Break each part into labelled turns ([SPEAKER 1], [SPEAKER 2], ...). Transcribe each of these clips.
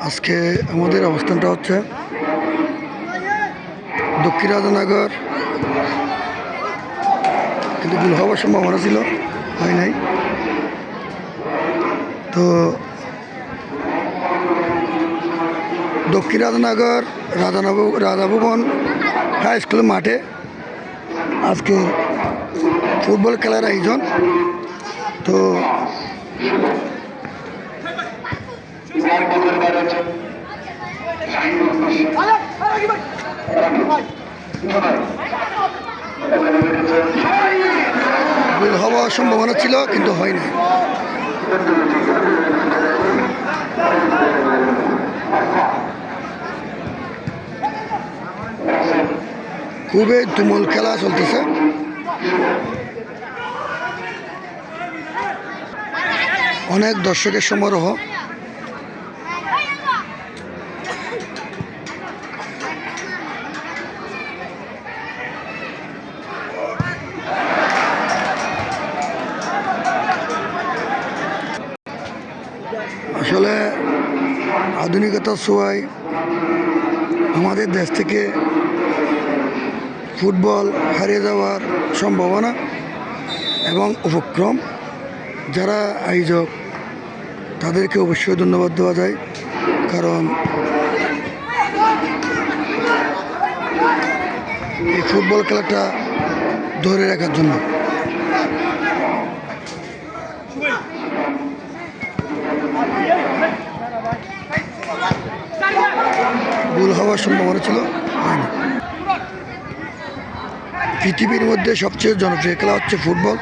[SPEAKER 1] আজকে আমাদের অবস্থানটা হচ্ছে দক্ষিণ রাজনগর। কিন্তু ভুল হওয়ার সম্ভাবনা ছিল, হয় নাই। তো দক্ষিণ রাজনগর রাধানব রাধাভবন হাই স্কুলের মাঠে আজকে ফুটবল খেলার আয়োজন। তো গোল হওয়ার সম্ভাবনা ছিল কিন্তু হয় না খুবই তুমুল খেলা চলতেছে। অনেক দর্শকের সমারোহ। আসলে আধুনিকতার ছোঁয়ায় আমাদের দেশ থেকে ফুটবল হারিয়ে যাওয়ার সম্ভাবনা এবং উপক্রম যারা আয়োজক, তাদেরকে অবশ্যই ধন্যবাদ দেওয়া যায়। কারণ এই ফুটবল খেলাটা ধরে রাখার জন্য ভুল হওয়ার সম্ভাবনা ছিল, হয়নি। পৃথিবীর মধ্যে সবচেয়ে জনপ্রিয় খেলা হচ্ছে ফুটবল।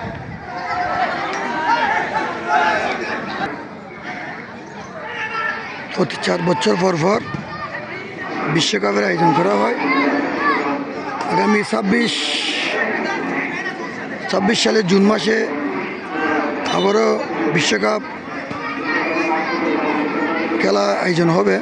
[SPEAKER 1] প্রতি চার বছর পর পর বিশ্বকাপের আয়োজন করা হয়। আগামী ছাব্বিশ ছাব্বিশ সালের জুন মাসে আবারও বিশ্বকাপ খেলা আয়োজন হবে।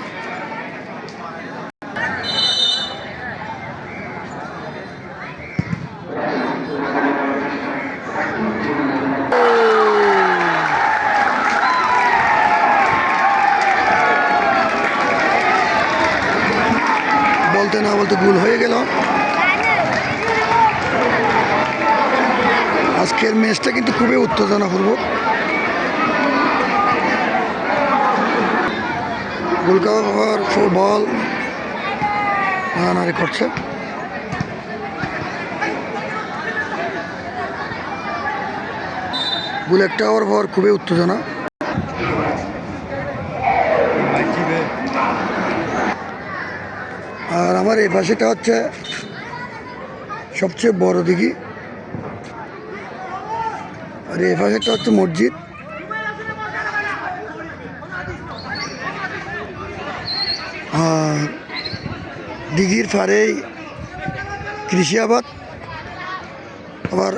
[SPEAKER 1] বলতে ভুল হয়ে গেল। আজকের ম্যাচটা কিন্তু খুবই উত্তেজনাপূর্ব। গোলকাপার বল নাড়ানাড়ি করছে। গোল একটা হওয়ার খুবই উত্তেজনা। আর আমার এই পাশেটা হচ্ছে সবচেয়ে বড় দিঘি। আর এই পাশেটা হচ্ছে মসজিদ। আর দিঘির পাড়েই কৃষি আবাদ। আবার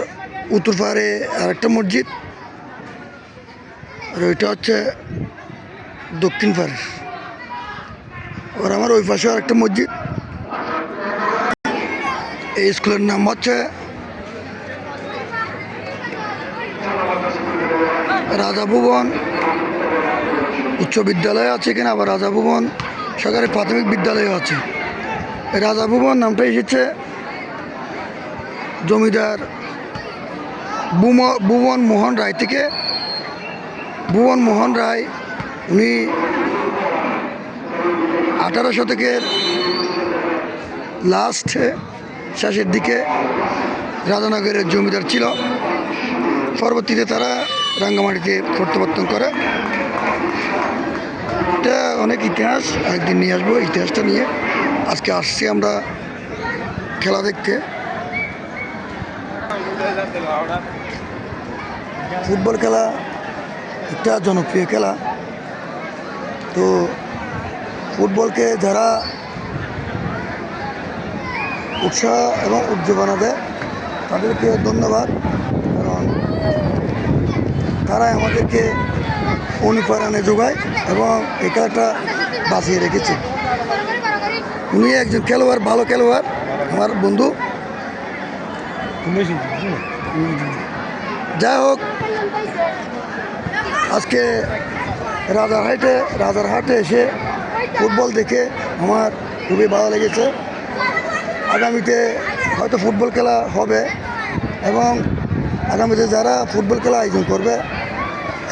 [SPEAKER 1] উত্তর পাড়ে আরেকটা মসজিদ। আর ওইটা হচ্ছে দক্ষিণ পাড়ে। আবার আমার ওই পাশে আরেকটা মসজিদ। এই স্কুলের নাম হচ্ছে রাজা ভুবন উচ্চ বিদ্যালয় আছে এখানে আবার রাজা ভুবন সরকারি প্রাথমিক বিদ্যালয় আছে। রাজা ভুবন নামটা এসেছে জমিদার ভুবন মোহন রায় থেকে। ভুবন মোহন রায়, উনি আঠারো শতকের লাস্টে শেষের দিকে রাজানগরের জমিদার ছিল। পরবর্তীতে তারা রাঙ্গামাটিতে প্রত্যাবর্তন করে। এটা অনেক ইতিহাস একদিন নিয়ে আসব ইতিহাসটা নিয়ে। আজকে আসছি আমরা খেলা দেখতে। ফুটবল খেলা একটা জনপ্রিয় খেলা। তো ফুটবলকে যারা উৎসাহ এবং উদ্দীপনা দেয় তাদেরকে ধন্যবাদ, কারণ তারাই আমাদেরকে অনুপ্রেরণা যোগায় এবং এই খেলাটা বাঁচিয়ে রেখেছে। উনি একজন খেলোয়াড়, ভালো খেলোয়াড়, আমার বন্ধু। যাই হোক, আজকে রাজারহাটে রাজারহাটে এসে ফুটবল দেখে আমার খুবই ভালো লেগেছে। আগামীতে হয়তো ফুটবল খেলা হবে এবং আগামীতে যারা ফুটবল খেলা আয়োজন করবে,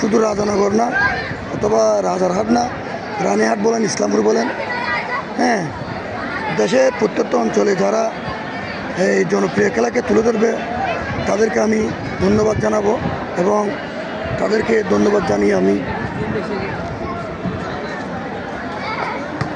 [SPEAKER 1] শুধু রাজানগর না, অথবা রাজারহাট না, রানীহাট বলেন, ইসলামপুর বলেন হ্যাঁ দেশের প্রত্যেকটা অঞ্চলে যারা এই জনপ্রিয় খেলাকে তুলে ধরবে, তাদেরকে আমি ধন্যবাদ জানাব এবং তাদেরকে ধন্যবাদ জানিয়ে আমি